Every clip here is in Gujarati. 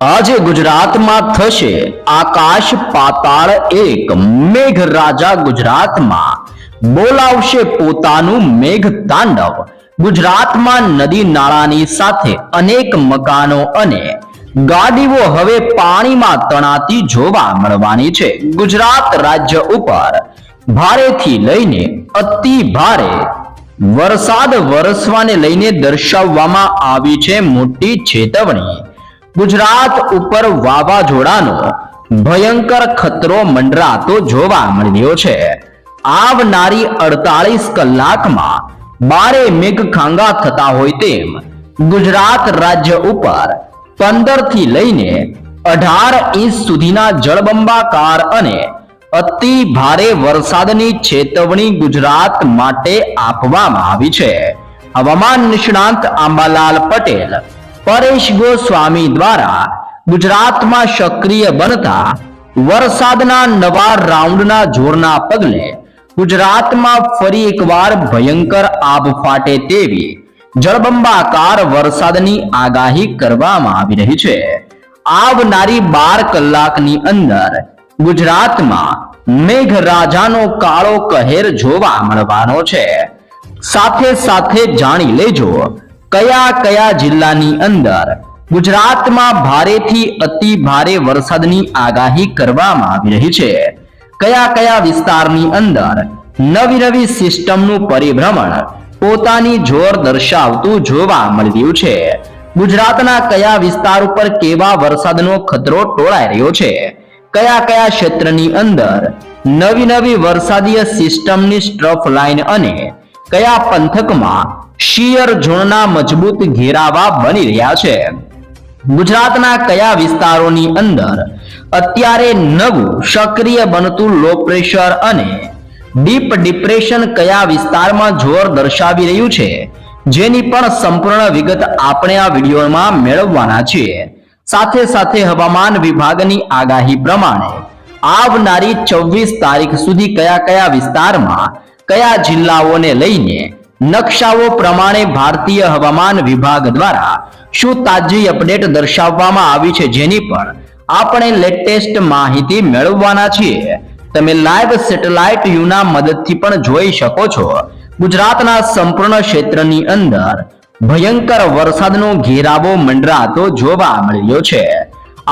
આજે ગુજરાતમાં થશે આકાશ પાતાળ એક. મેઘરાજા ગુજરાતમાં. બોલાવશે પોતાનું મેઘ તાંડવ. ગુજરાતમાં નદી નાળાની સાથે અનેક મકાનો અને ગાડીઓ હવે પાણીમાં તણાતી જોવા મળવાની છે. ગુજરાત રાજ્ય ઉપર ભારેથી લઈને અતિ ભારે વરસાદ વરસવાને લઈને દર્શાવવામાં આવી છે મોટી ચેતવણી. ગુજરાત ઉપર વાવાઝોડાનો ભયંકર ખતરો મંડરાતો જોવા મળ્યો છે. આવનારી અડતાલીસ કલાકમાં બારે મેઘ ખાંગા થતા હોય તેમ ગુજરાત રાજ્ય ઉપર પંદરથી લઈને અઢાર ઇંચ સુધીના જળબંબાકાર અને અતિ ભારે વરસાદની ચેતવણી ગુજરાત માટે આપવામાં આવી છે. હવામાન નિષ્ણાંત આંબાલાલ પટેલ પરેશ ગોસ્વામી દ્વારા ગુજરાતમાં સક્રિય બનતા વરસાદના નવા રાઉન્ડના જોરના પગલે ગુજરાતમાં ફરી એકવાર ભયંકર આબ ફાટે તેવી જળબંબાકાર વરસાદની આગાહી કરવામાં આવી રહી છે. આવનારી બાર કલાકની અંદર ગુજરાતમાં મેઘરાજાનો કાળો કહેર જોવા મળવાનો છે. સાથે સાથે જાણી લેજો કયા કયા જિલ્લાની અંદર ગુજરાતમાં ભારેથી અતિ ભારે વરસાદની આગાહી કરવામાં આવી રહી છે? કયા કયા વિસ્તારની અંદર નવી નવી સિસ્ટમનું પરિભ્રમણ પોતાની જોર દર્શાવતું જોવા મળી રહ્યું છે? ગુજરાતના કયા વિસ્તાર ઉપર કેવા વરસાદનો ખતરો ટોળાઈ રહ્યો છે? કયા કયા ક્ષેત્રની અંદર નવી નવી વરસાદીય સિસ્ટમની સ્ટ્રફ લાઇન અને કયા પંથકમાં શિયર ઝોનના મજબૂત ઘેરાવા બની રહ્યા છે. ગુજરાતના કયા વિસ્તારોની અંદર અત્યારે નવું સક્રિય બનતું લો પ્રેશર અને ડીપ ડિપ્રેશન કયા વિસ્તારમાં જોર દર્શાવી રહ્યું છે? જેની પણ સંપૂર્ણ વિગત આપણે આ વિડીયોમાં મેળવવાના છીએ સાથે સાથે હવામાન વિભાગની આગાહી પ્રમાણે આવનારી ચોવીસ તારીખ સુધી કયા કયા વિસ્તારમાં કયા જિલ્લાઓને લઈને નકશાઓ પ્રમાણે ભારતીય હવામાન વિભાગ દ્વારા શું તાજી અપડેટ દર્શાવવામાં આવી છે જેની પણ આપણે લેટેસ્ટ માહિતી મેળવવાના છીએ? તમે લાઈવ સેટેલાઇટ યુના મદદથી પણ જોઈ શકો છો. ગુજરાતના સંપૂર્ણ ક્ષેત્રની અંદર ભયંકર વરસાદનો ઘેરાવો મંડરાતો જોવા મળ્યો છે.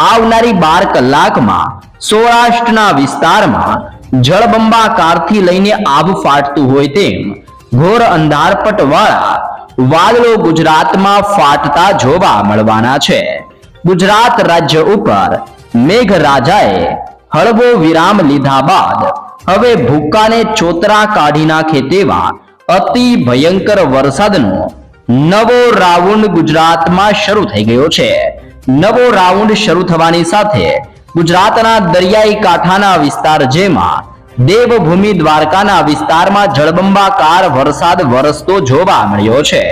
આવનારી બાર કલાકમાં સૌરાષ્ટ્રના વિસ્તારમાં જળબંબાકારથી લઈને આબ ફાટતું હોય તેમ ઘોર અંધારપટ વાળા વાદળો ગુજરાતમાં ફાટતા જોવા મળવાના છે. ગુજરાત રાજ્ય ઉપર મેઘરાજાએ હળવો વિરામ લીધા બાદ હવે ભૂકાને ચોતરા કાઢી નાખે તેવા અતિ ભયંકર વરસાદનો નવો રાઉન્ડ ગુજરાતમાં શરૂ થઈ ગયો છે. નવો રાઉન્ડ શરૂ થવાની સાથે ગુજરાતના દરિયાઈ કાંઠાના વિસ્તાર જેમાં દેવભૂમિ દ્વારકાના વિસ્તારમાં જળબંબાકાર વરસાદ વરસતો જોવા મળ્યો છે.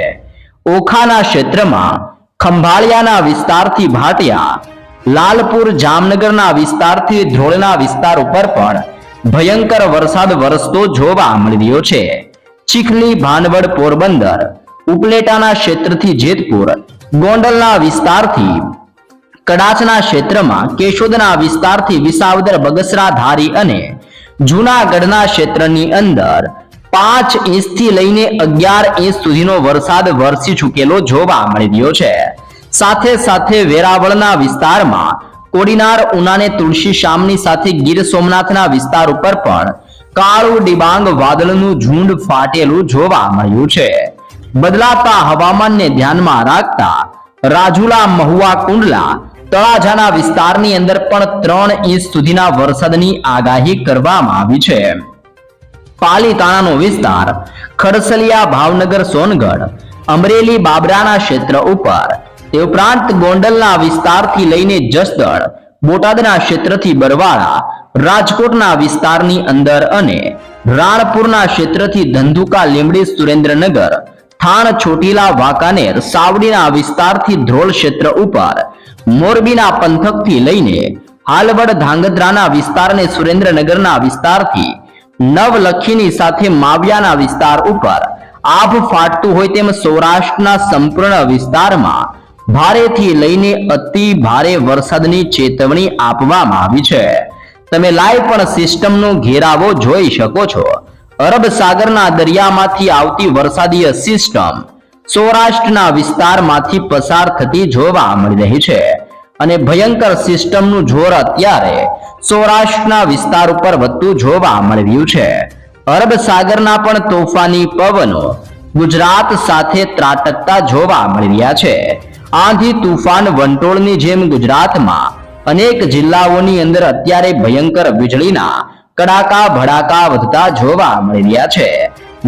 ઓખાના ક્ષેત્રમાં ખંભાળિયાના વિસ્તારથી ભાટિયા, લાલપુર જામનગરના વિસ્તારથી ધ્રોળના વિસ્તાર ઉપર પણ ભયંકર વરસાદ વરસતો જોવા મળ્યો છે. ચીખલી, ભાનવડ, પોરબંદર, ઉપલેટાના ક્ષેત્રથી જેતપુર, ગોંડલના વિસ્તારથી કડાચના ક્ષેત્રમાં કેશોદના વિસ્તારથી વિસાવદર બગસરા ધારી અને જૂનાગઢના ક્ષેત્રની અંદર પાંચ ઇંચથી લઈને અગિયાર ઇંચ સુધીનો વરસાદ વરસી ચૂકેલો જોવા મળી રહ્યો છે. સાથે સાથે વેરાવળના વિસ્તારમાં કોડીનાર, ઉનાને, તુલસી, શામની સાથે ગીર સોમનાથના વિસ્તાર ઉપર પણ કાળું ડિબાંગ વાદળનું ઝુંડ ફાટેલું જોવા મળ્યું છે. બદલાતા હવામાનને ધ્યાનમાં રાખતા રાજુલા, મહુવા, કુંડલા તળાજાના વિસ્તારની અંદર પણ ત્રણ ઇંચ સુધીના વરસાદની આગાહી કરવામાં આવી છે. પાલીતાણાનો વિસ્તાર ખડસલિયા ભાવનગર સોનગઢ, અમરેલી બાબરાના ક્ષેત્ર ઉપર. તે ઉપરાંત ગોંડલના વિસ્તારથી લઈને જસદણ, બોટાદના ક્ષેત્રથી બરવાળા, રાજકોટના વિસ્તારની અંદર અને રાણપુરના ક્ષેત્રથી ધંધુકા લીમડી સુરેન્દ્રનગર, થાણ છોટીલા વાંકાનેર સાવડીના વિસ્તારથી ધ્રોલ ક્ષેત્ર ઉપર. મોરબીના પંથકથી લઈને હાલવડ ધાંગધ્રાના વિસ્તારને સુરેન્દ્રનગરના વિસ્તારથી નવલખીની સાથે માવિયાના વિસ્તાર ઉપર આભ ફાટતું હોય તેમ સૌરાષ્ટ્રના સંપૂર્ણ વિસ્તારમાં ભારેથી લઈને અતિ ભારે વરસાદની ચેતવણી આપવામાં આવી છે. તમે લાઈવ પણ સિસ્ટમનો ઘેરાવો જોઈ શકો છો. અરબ સાગરના દરિયામાંથી આવતી વરસાદીય સિસ્ટમ સૌરાષ્ટ્રના વિસ્તારમાંથી પસાર થતી જોવા મળી રહી છે. અને ભયંકર સિસ્ટમનું જોર અત્યારે સૌરાષ્ટ્રના વિસ્તાર ઉપર વધતું જોવા મળી રહ્યું છે. અરબ સાગરના પણ તોફાની પવનો ગુજરાત સાથે ત્રાટકતા જોવા મળી રહ્યા છે. આંધી તુફાન વંટોળની જેમ ગુજરાતમાં અનેક જિલ્લાઓની અંદર અત્યારે ભયંકર વીજળીના કડાકા ભડાકા વધતા જોવા મળી રહ્યા છે.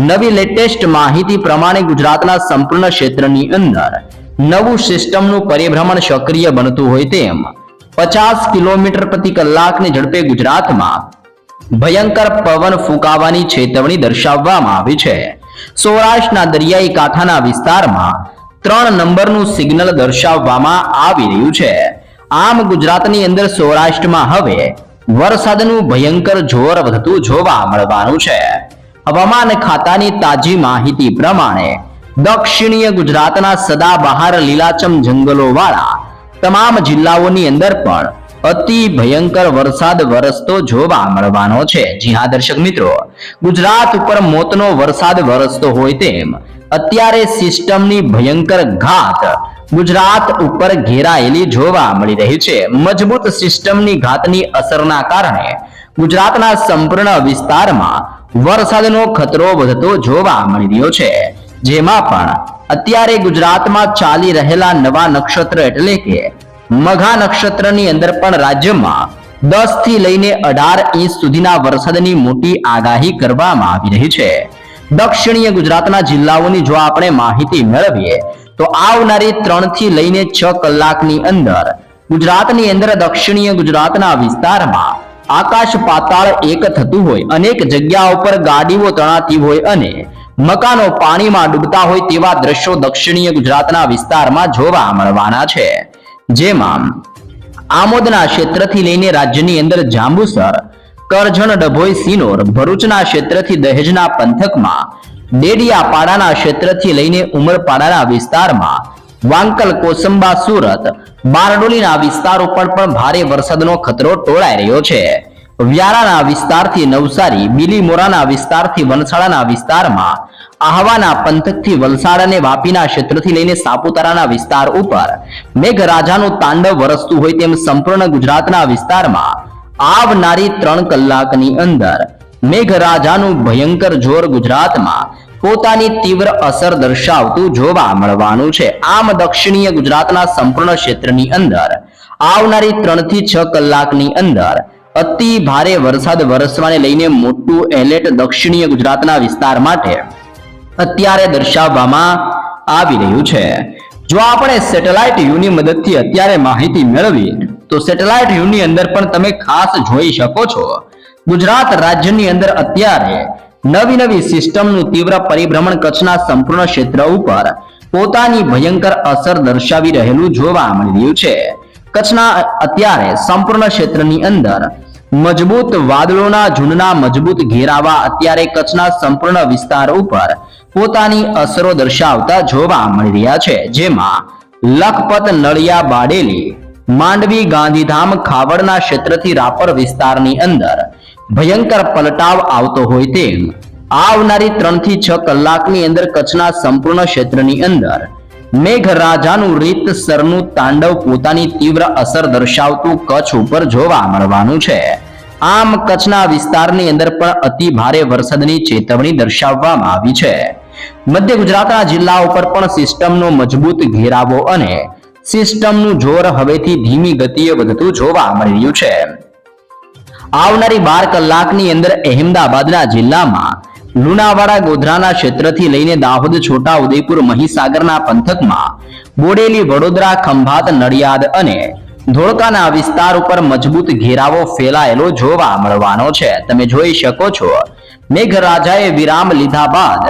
નવી લેટેસ્ટ માહિતી પ્રમાણે ગુજરાતના સંપૂર્ણ ક્ષેત્રની અંદર નવું સિસ્ટમનું પરિભ્રમણ સક્રિય બનતું હોય તેમ પચાસ કિલોમીટર પ્રતિ કલાકની ઝડપે ગુજરાતમાં ભયંકર પવન ફૂંકાવાની ચેતવણી દર્શાવવામાં આવી છે. સૌરાષ્ટ્રના દરિયાઈ કાંઠાના વિસ્તારમાં ત્રણ નંબરનું સિગ્નલ દર્શાવવામાં આવી રહ્યું છે. આમ ગુજરાતની અંદર સૌરાષ્ટ્રમાં હવે વરસાદનું ભયંકર જોર વધતું જોવા મળવાનું છે. હવામાન ખાતાની તાજી માહિતી પ્રમાણે દક્ષિણીય ગુજરાતના સદાબહાર લીલાચમ જંગલો વાળા તમામ જિલ્લાઓની અંદર પણ અતિ ભયંકર વરસાદ વરસતો જોવા મળવાનો છે. જી હા, દર્શક મિત્રો, ગુજરાત ઉપર મોતનો વરસાદ વરસતો હોય તેમ અત્યારે સિસ્ટમની ભયંકર ઘાત ગુજરાત ઉપર ઘેરાયેલી જોવા મળી રહી છે. મજબૂત સિસ્ટમની ઘાતની અસરના કારણે ગુજરાતના સંપૂર્ણ વિસ્તારમાં વરસાદનો ખતરો વધતો જોવા મળી રહ્યો છે. જેમાં પણ અત્યારે ગુજરાતમાં ચાલી રહેલા નવા નક્ષત્ર એટલે કે મઘા નક્ષત્રની અંદર પણ રાજ્યમાં દસથી લઈને અઢાર ઇંચ સુધીના વરસાદની મોટી આગાહી કરવામાં આવી રહી છે. દક્ષિણીય ગુજરાતના જિલ્લાઓની જો આપણે માહિતી મેળવીએ, તો આવનારી ત્રણથી લઈને છ કલાકની અંદર ગુજરાતની અંદર દક્ષિણીય ગુજરાતના વિસ્તારમાં આકાશ પાતાળ એક થતું હોય, અનેક જગ્યા ઉપર ગાડીઓ તણાતી હોય અને મકાનો પાણીમાં ડૂબતા હોય તેવા દ્રશ્યો દક્ષિણીય ગુજરાતના વિસ્તારમાં જોવા મળવાના છે. જેમાં આમોદના ક્ષેત્રથી લઈને રાજ્યની અંદર જાંબુસર, કરજણ, ડભોઈ, સિનોર, ભરૂચના ક્ષેત્રથી દહેજના પંથકમાં, ડેડિયાપાડાના ક્ષેત્રથી લઈને ઉમરપાડાના વિસ્તારમાં વાંકલ કોસંબા સુરત. બારડોલીના વિસ્તારો પર પણ ભારે વરસાદનો ખતરો ટોળાઈ રહ્યો છે. વ્યારાના વિસ્તારથી નવસારી, બિલીમોરાના વિસ્તારથી વલસાડાના વિસ્તારમાં આહવાના પંથકથી વલસાડ અને વાપીના ક્ષેત્રથી લઈને સાપુતારાના વિસ્તાર ઉપર મેઘરાજાનું તાંડવ વરસતું હોય તેમ સંપૂર્ણ ગુજરાતના વિસ્તારમાં આવનારી ત્રણ કલાકની અંદર મેઘરાજાનું ભયંકર જોર ગુજરાતમાં પોતાની તીવ્ર અસર દર્શાવતું જોવા મળવાનું છે. આમ દક્ષિણીય ગુજરાતના સંપૂર્ણ ક્ષેત્રની અંદર, આવનારી ત્રણથી છ કલાકની અંદર, અતિ ભારે વરસાદ વરસવાને લઈને મોટું એલર્ટ દક્ષિણીય ગુજરાતના વિસ્તાર માટે અત્યારે દર્શાવવામાં આવી રહ્યું છે. જો આપણે સેટેલાઇટ યુની મદદથી અત્યારે માહિતી મેળવીએ, તો સેટેલાઇટ યુની અંદર પણ તમે ખાસ જોઈ શકો છો. ગુજરાત રાજ્યની અંદર અત્યારે નવી નવી સિસ્ટમનું તીવ્ર પરિભ્રમણ કચ્છના સંપૂર્ણ ક્ષેત્ર ઉપર પોતાની ભયંકર અસર દર્શાવી રહેલું જોવા મળી છે. કચ્છના અત્યારે સંપૂર્ણ ક્ષેત્રની અંદર મજબૂત વાદળોના ઝુંડના મજબૂત ઘેરાવા અત્યારે કચ્છના સંપૂર્ણ વિસ્તાર ઉપર પોતાની અસરો દર્શાવતા જોવા મળી રહ્યા છે. જેમાં લખપત, નળિયા, બાડેલી, માંડવી, ગાંધીધામ, ખાવડના ક્ષેત્રથી રાપર વિસ્તારની અંદર ભયંકર પલટાવ આવતો હોય તેમ. આવનારી ત્રણથી છ કલાકની અંદર કચ્છના સંપૂર્ણ ક્ષેત્રની અંદર મેઘરાજાનું રીતસરનું તાંડવ પોતાની તીવ્ર અસર દર્શાવતું કચ્છ ઉપર જોવા મળવાનું છે. આમ કચ્છના વિસ્તારની અંદર પણ અતિ ભારે વરસાદની ચેતવણી દર્શાવવામાં આવી છે. મધ્ય ગુજરાતના જિલ્લા ઉપર પણ સિસ્ટમનો મજબૂત ઘેરાવો અને સિસ્ટમનું જોર હવેથી ધીમી ગતિએ વધતું જોવા મળી રહ્યું છે. આવનારી બાર કલાકની અંદર અહેમદાબાદના જિલ્લામાં લુણાવાડા ગોધરાના ક્ષેત્રથી લઈને દાહોદ છોટા ઉદયપુર મહીસાગરના પંથકમાં બોડેલી, વડોદરા, ખંભાત, નડિયાદ અને ધોળકાના વિસ્તાર ઉપર મજબૂત ઘેરાવો ફેલાયેલો જોવા મળવાનો છે. તમે જોઈ શકો છો, મેઘરાજાએ વિરામ લીધા બાદ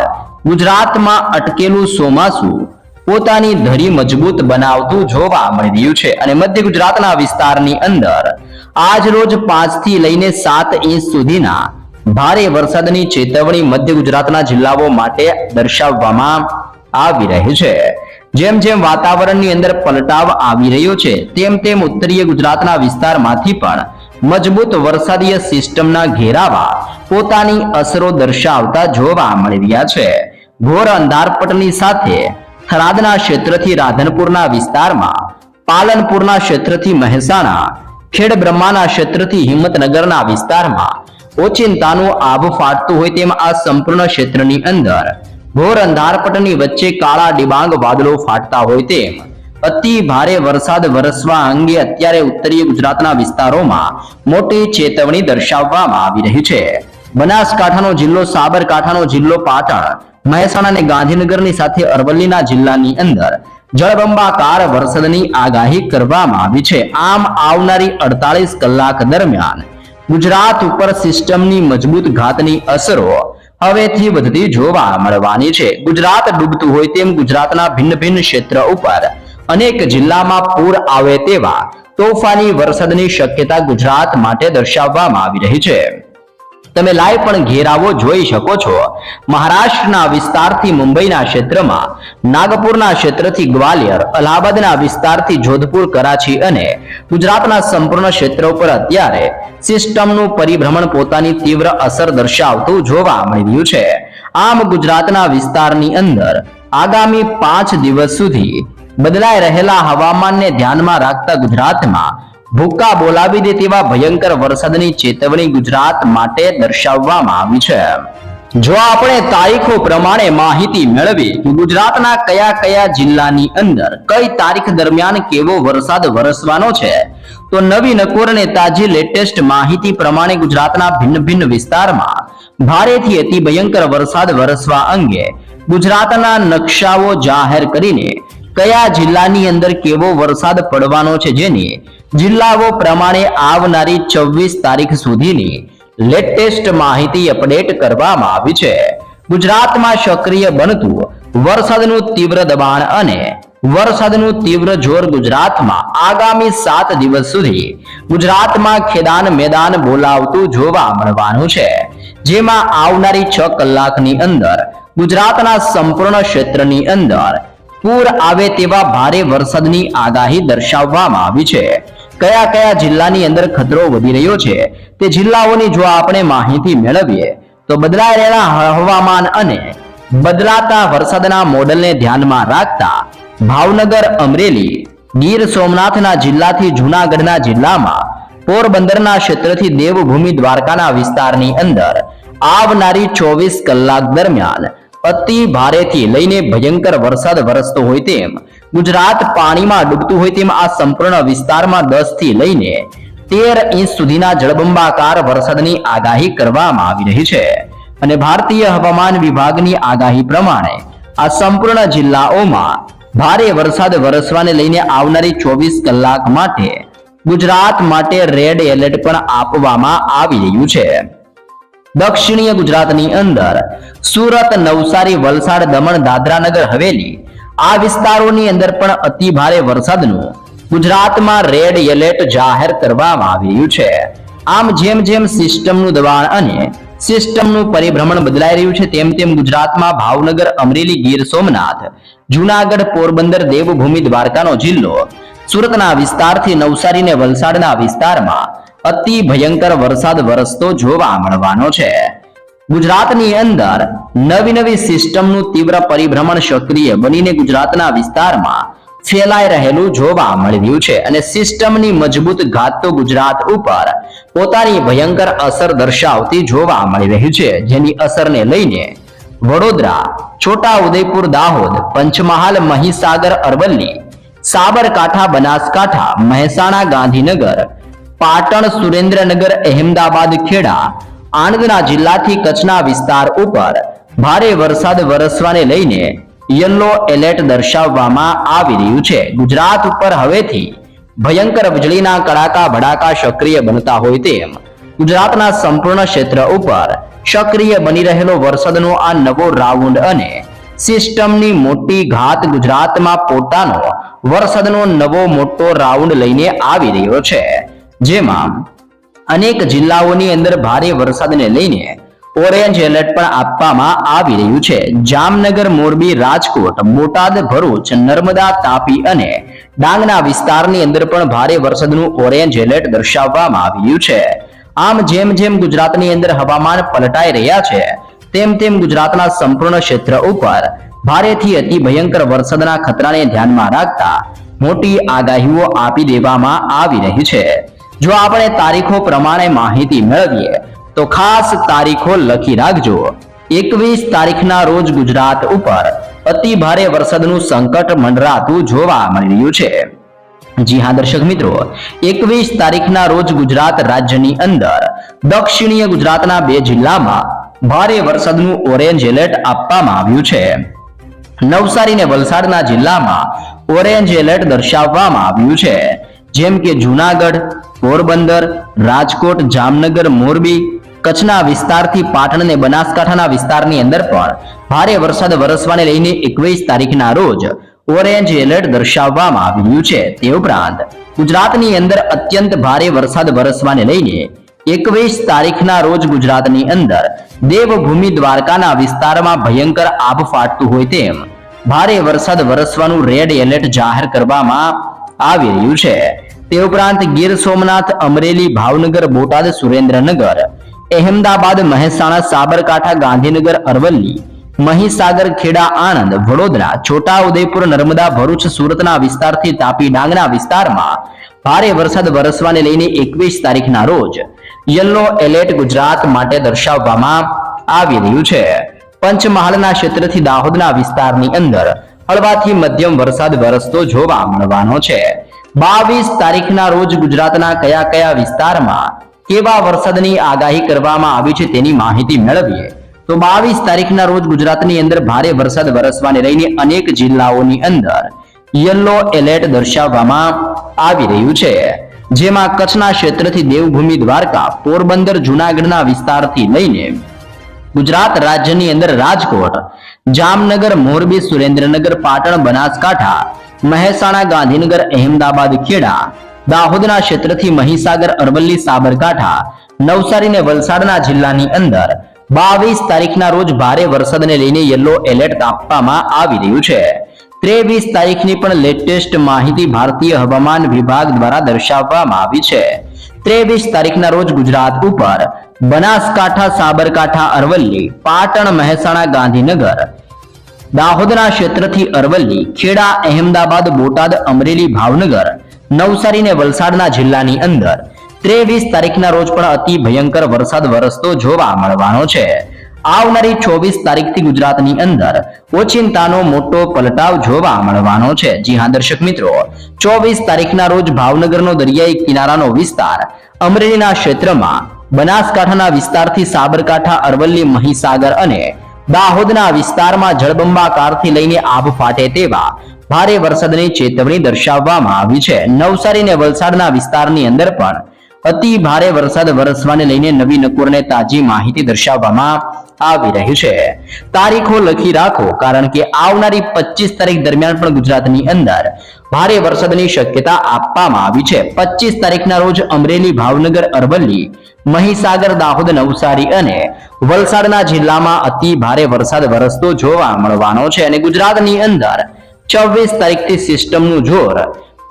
ગુજરાતમાં અટકેલું ચોમાસું પોતાની ધરી મજબૂત બનાવતું જોવા મળી રહ્યું છે અને મધ્ય ગુજરાતના વિસ્તારની અંદર આજ રોજ પાંચથી લઈને સાત ઇંચ સુધીના ભારે વરસાદની ચેતવણી મધ્ય ગુજરાતના જિલ્લાઓ માટે દર્શાવવામાં આવી રહી છે. જેમ જેમ વાતાવરણની અંદર પલટાવ આવી રહ્યો છે, તેમ તેમ ઉત્તરીય ગુજરાતના વિસ્તારમાંથી પણ મજબૂત વરસાદીય સિસ્ટમના ઘેરાવા પોતાની અસરો દર્શાવતા જોવા મળી રહ્યા છે. ઘોર અંધારપટની સાથે થરાદના ક્ષેત્રથી રાધનપુરના વિસ્તારમાં, પાલનપુરના ક્ષેત્રથી મહેસાણા, ખેડ બ્રહ્માના ક્ષેત્રથી હિંમતનગરના વિસ્તારમાં ઓચિંતાનું આભ ફાટતું હોય તેમ આ સંપૂર્ણ ક્ષેત્રની અંદર ઘોર અંધારપટની વચ્ચે કાળા ડિબાંગ વાદળો ફાટતા હોય તેમ, અતિ ભારે વરસાદ વરસવા અંગે અત્યારે ઉત્તરીય ગુજરાતના વિસ્તારોમાં મોટી ચેતવણી દર્શાવવામાં આવી રહી છે. બનાસકાંઠાનો જિલ્લો, સાબરકાંઠાનો જિલ્લો પાટણ મહેસાણા અને ગાંધીનગરની સાથે અરવલ્લીના જિલ્લાની અંદર જળબંબાકાર વરસાદની આગાહી કરવામાં આવી છે. આમ આવનારી અડતાલીસ કલાક દરમિયાન ગુજરાત ઉપર સિસ્ટમની મજબૂત ઘાતની અસરો હવેથી વધતી જોવા મળવાની છે. ગુજરાત ડૂબતું હોય તેમ ગુજરાતના ભિન્ન ભિન્ન ક્ષેત્ર ઉપર અનેક જિલ્લામાં પૂર આવે તેવા તોફાની વરસાદની શક્યતા ગુજરાત માટે દર્શાવવામાં આવી રહી છે. તમે લાઈવ પણ ઘેરાવો જોઈ શકો છો. મહારાષ્ટ્રના વિસ્તારથી મુંબઈના ક્ષેત્રમાં, નાગપુરના ક્ષેત્રથી ગ્વાલિયર, અલ્હાબાદના વિસ્તારથી જોધપુર, કરાચી અને ગુજરાતના સંપૂર્ણ ક્ષેત્ર ઉપર અત્યારે સિસ્ટમનું પરિભ્રમણ પોતાની તીવ્ર અસર દર્શાવતું જોવા મળી રહ્યું છે. આમ ગુજરાતના વિસ્તારની અંદર આગામી પાંચ દિવસ સુધી બદલાઈ રહેલા હવામાનને ધ્યાનમાં રાખતા ગુજરાતમાં ભૂકા બોલાવી દે તેવા ભયંકર વરસાદની ચેતવણી ગુજરાત માટે દર્શાવવામાં આવી છે. જો આપણે તારીખો પ્રમાણે માહિતી મેળવી ગુજરાતના કયા કયા જિલ્લાની અંદર કઈ તારીખ દરમિયાન કેવો વરસાદ વરસવાનો છે? તો નવી નકોર અને તાજી લેટેસ્ટ માહિતી પ્રમાણે ગુજરાતના ભિન્ન ભિન્ન વિસ્તારમાં ભારેથી અતિ ભયંકર વરસાદ વરસવા અંગે ગુજરાતના નકશાઓ જાહેર કરીને કયા જિલ્લાની અંદર કેવો વરસાદ પડવાનો છે જેની જિલ્લાઓ પ્રમાણે આવનારી છવ્વીસ તારીખ સુધીની લેટેસ્ટ માહિતી અપડેટ કરવામાં આવી છે. ગુજરાતમાં સક્રિય બનતું વરસાદનું તીવ્ર દબાણ અને વરસાદનું તીવ્ર જોર ગુજરાતમાં આગામી સાત દિવસ સુધી ગુજરાતમાં ખેદાન મેદાન બોલાવતું જોવા મળવાનું છે. જેમાં આવનારી છ કલાકની અંદર ગુજરાતના સંપૂર્ણ ક્ષેત્રની અંદર પૂર આવે તેવા ભારે વરસાદની આગાહી દર્શાવવામાં આવી છે. કયા કયા જિલ્લાની અંદર ખતરો વધી રહ્યો છે તે જિલ્લાઓની જો આપણે માહિતી મેળવીએ, તો બદલાઈ રહેલા હવામાન અને બદલાતા વરસાદના મોડલને ધ્યાનમાં રાખતા ભાવનગર, અમરેલી, ગીર સોમનાથના જિલ્લાથી જૂનાગઢના જિલ્લામાં પોરબંદરના ક્ષેત્રથી દેવભૂમિ દ્વારકાના વિસ્તારની અંદર આવનારી ચોવીસ કલાક દરમિયાન અતિ ભારેથી લઈને ભયંકર વરસાદ વરસતો હોય તેમ, ગુજરાત પાણીમાં ડૂબતું હોય તેમ આ સંપૂર્ણ વિસ્તારમાં દસથી લઈને તેર ઇંચ સુધીના જળબંબાકાર વરસાદની આગાહી કરવામાં આવી રહી છે. અને ભારતીય હવામાન વિભાગની આગાહી પ્રમાણે આ સંપૂર્ણ જિલ્લાઓમાં ભારે વરસાદ વરસવાને લઈને આવનારી ચોવીસ કલાક માટે ગુજરાત માટે રેડ એલર્ટ પણ આપવામાં આવી રહ્યું છે. દક્ષિણીય ગુજરાતની અંદર સુરત, નવસારી, વલસાડ, દમણ દાદરા નગર હવેલી આ વિસ્તારોની અંદર પણ અતિ ભારે વરસાદનું ગુજરાતમાં રેડ એલર્ટ જાહેર કરવામાં આવી છે. આમ જેમ જેમ સિસ્ટમનું દબાણ અને સિસ્ટમનું પરિભ્રમણ બદલાઈ રહ્યું છે, તેમ તેમ ગુજરાતમાં ભાવનગર, અમરેલી, ગીર સોમનાથ, જુનાગઢ, પોરબંદર, દેવભૂમિ, દ્વારકાનો જિલ્લો સુરતના વિસ્તારથી નવસારી ને વલસાડના વિસ્તારમાં અતિ ભયંકર વરસાદ વરસતો જોવા મળવાનો છે. ગુજરાતની અંદર નવી નવી સિસ્ટમનું તીવ્ર પરિભ્રમણ સક્રિય બનીને ગુજરાતના વિસ્તારમાં ફેલાઈ રહેલું જોવા મળી રહ્યું છે અને સિસ્ટમની મજબૂત ઘાત તો ગુજરાત ઉપર પોતાની ભયંકર અસર દર્શાવતી જોવા મળી રહી છે, જેની અસરને લઈને વડોદરા છોટા ઉદયપુર દાહોદ, પંચમહાલ, મહીસાગર, અરવલ્લી, સાબરકાંઠા, બનાસકાંઠા, મહેસાણા, ગાંધીનગર પાટણ સુરેન્દ્રનગર અહેમદાબાદ ખેડા આણંદના જિલ્લાથી કચ્છના વિસ્તાર ઉપર ભારે વરસાદ વરસવાને લઈને યલો એલર્ટ દર્શાવવામાં આવી રહ્યું છે. ગુજરાત ઉપર હવેથી ભયંકર વીજળીના કડાકા ભડાકા સક્રિય બનતા હોય તેમ ગુજરાતના સંપૂર્ણ ક્ષેત્ર ઉપર સક્રિય બની રહેલો વરસાદનો આ નવો રાઉન્ડ અને સિસ્ટમની મોટી ઘાત ગુજરાતમાં પોતાનો વરસાદનો નવો મોટો રાઉન્ડ લઈને આવી રહ્યો છે. જેમાં અનેક જિલ્લાઓની અંદર ભારે વરસાદને લઈને ઓરેન્જ એલર્ટ પણ આપવામાં આવી રહ્યું છે. જામનગર, મોરબી, રાજકોટ, બોટાદ, ભરૂચ, નર્મદા, તાપી અને ડાંગના વિસ્તારની અંદર પણ ભારે વરસાદનું ઓરેન્જ એલર્ટ દર્શાવવામાં આવ્યું છે. આમ જેમ જેમ ગુજરાતની અંદર હવામાન પલટાઈ રહ્યા છે, તેમ તેમ ગુજરાતના સંપૂર્ણ ક્ષેત્ર ઉપર ભારેથી અતિ ભયંકર વરસાદના ખતરાને ધ્યાનમાં રાખતા મોટી આગાહીઓ આપી દેવામાં આવી રહી છે. જો આપણે તારીખો પ્રમાણે માહિતી મેળવીએ, તો ખાસ તારીખો લખી રાખજો. એકવીસ તારીખના રોજ ગુજરાત ઉપર અતિ ભારે વરસાદનું સંકટ મંડરાતું જોવા મળી રહ્યું છે. જી હા, દર્શક મિત્રો, એકવીસ તારીખના રોજ ગુજરાત રાજ્યની અંદર દક્ષિણીય ગુજરાતના બે જિલ્લામાં ભારે વરસાદનું ઓરેન્જ એલર્ટ આપવામાં આવ્યું છે. નવસારી અને વલસાડના જિલ્લામાં ઓરેન્જ એલર્ટ દર્શાવવામાં આવ્યું છે. જેમ કે જૂનાગઢ, પોરબંદર, રાજકોટ, જામનગર, મોરબી, કચ્છના વિસ્તારથી પાટણ અને બનાસકાંઠાના વિસ્તારની અંદર પણ ભારે વરસાદ વરસવાને લઈને એકવીસ તારીખના રોજ ઓરેન્જ એલર્ટ દર્શાવવામાં આવ્યું છે. તે ઉપરાંત ગુજરાતની અંદર અત્યંત ભારે વરસાદ વરસવાને લઈને એકવીસ તારીખના રોજ ગુજરાતની અંદર દેવભૂમિ દ્વારકાના વિસ્તારમાં ભયંકર આભ ફાટતું હોય તેમ ભારે વરસાદ વરસવાનું રેડ એલર્ટ જાહેર કરવામાં આવી રહ્યું છે. તે ઉપરાંત ગીર સોમનાથ, અમરેલી, ભાવનગર, બોટાદ, સુરેન્દ્રનગર, અહેમદાબાદ, મહેસાણા, સાબરકાંઠા, ગાંધીનગર, અરવલ્લી, મહીસાગર, ખેડા, આણંદ, વડોદરા છોટા નર્મદા, ભરૂચ, સુરતના વિસ્તારથી તાપી ડાંગના વિસ્તારમાં ભારે વરસાદ વરસવાને લઈને એકવીસ તારીખના રોજ યલો એલર્ટ ગુજરાત માટે દર્શાવવામાં આવી રહ્યું છે. પંચમહાલના ક્ષેત્રથી દાહોદના વિસ્તારની અંદર હળવાથી મધ્યમ વરસાદ વરસતો જોવા મળવાનો છે. બાવીસ તારીખના રોજ ગુજરાતના કયા કયા વિસ્તારમાં કેવા વરસાદની આગાહી કરવામાં આવી છે તેની માહિતી મેળવીએ. તો બાવીસ તારીખના રોજ ગુજરાતની અંદર ભારે વરસાદ વરસવાને લઈને અનેક જિલ્લાઓની અંદર યલો એલર્ટ દર્શાવવામાં આવી રહ્યું છે. જેમાં કચ્છના ક્ષેત્રથી દેવભૂમિ દ્વારકા, પોરબંદર, જુનાગઢના વિસ્તારથી લઈને ગુજરાત રાજ્યની અંદર રાજકોટ, જામનગર, મોરબી, સુરેન્દ્રનગર, પાટણ, બનાસકાંઠા, મહેસાણા, ગાંધીનગર, અહેમદાબાદ, ખેડા, દાહોદના ક્ષેત્રથી મહીસાગર, અરવલ્લી, સાબરકાંઠા નવસારી ને વલસાડના જિલ્લાની અંદર બાવીસ તારીખના રોજ ભારે વરસાદને લઈને યલો એલર્ટ આપવામાં આવી રહ્યું છે. ત્રેવીસ તારીખની પણ લેટેસ્ટ માહિતી ભારતીય હવામાન વિભાગ દ્વારા દર્શાવવામાં આવી છે. ત્રેવીસ તારીખના રોજ ગુજરાત ઉપર બનાસકાંઠા, સાબરકાંઠા, અરવલ્લી, પાટણ, મહેસાણા, ગાંધીનગર. દાહોદના ક્ષેત્રથી અરવલ્લી, ખેડા, અહેમદાબાદ, બોટાદ, અમરેલી, ભાવનગર. નવસારી ને વલસાડના જિલ્લાની અંદર. ત્રેવીસ તારીખના રોજ પણ અતિ ભયંકર વરસાદ વરસતો જોવા મળવાનો છે. આવનારી ચોવીસ તારીખથી ગુજરાતની અંદર ઓચિંતાનો મોટો પલટાવ જોવા મળવાનો છે. જી હા, દર્શક મિત્રો. ચોવીસ તારીખના રોજ ભાવનગરનો દરિયાઈ કિનારાનો વિસ્તાર અમરેલીના ક્ષેત્રમાં બનાસકાંઠાના વિસ્તારથી સાબરકાંઠા, અરવલ્લી, મહીસાગર અને દાહોદના વિસ્તારમાં જળબંબાકારથી લઈને આભ ફાટે તેવા ભારે વરસાદની ચેતવણી દર્શાવવામાં આવી છે. નવસારી અને વલસાડના વિસ્તારની અંદર પણ અતિ ભારે વરસાદ વરસવાને લઈને નવી નકોરને તાજી માહિતી દર્શાવવામાં આવી રહી છે. તારીખો લખી રાખો, કારણ કે આવનારી પચીસ તારીખ દરમિયાન પણ ગુજરાતની અંદર ભારે વરસાદની શક્યતા આપવામાં આવી છે. પચીસ તારીખના રોજ અમરેલી, ભાવનગર, અરવલ્લી, મહીસાગર, દાહોદ, નવસારી અને વલસાડના જિલ્લામાં અતિ ભારે વરસાદ વરસતો જોવા મળવાનો છે. અને ગુજરાતની અંદર છવ્વીસ તારીખથી સિસ્ટમનું જોર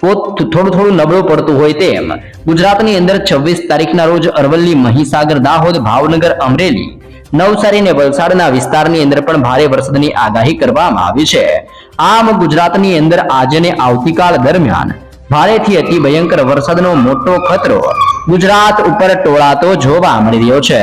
પોત થોડું થોડું નબળું પડતું હોય તેમ. ગુજરાતની અંદર છવ્વીસ તારીખના રોજ અરવલ્લી મહીસાગર, દાહોદ, ભાવનગર, અમરેલી, નવસારી અને વલસાડના વિસ્તારની અંદર પણ ભારે વરસાદની આગાહી કરવામાં આવી છે. આમ ગુજરાતની અંદર આજે ને આવતીકાલ દરમિયાન ભારેથી અતિ ભયંકર વરસાદનો મોટો ખતરો ગુજરાત ઉપર ટોળાતો જોવા મળી રહ્યો છે.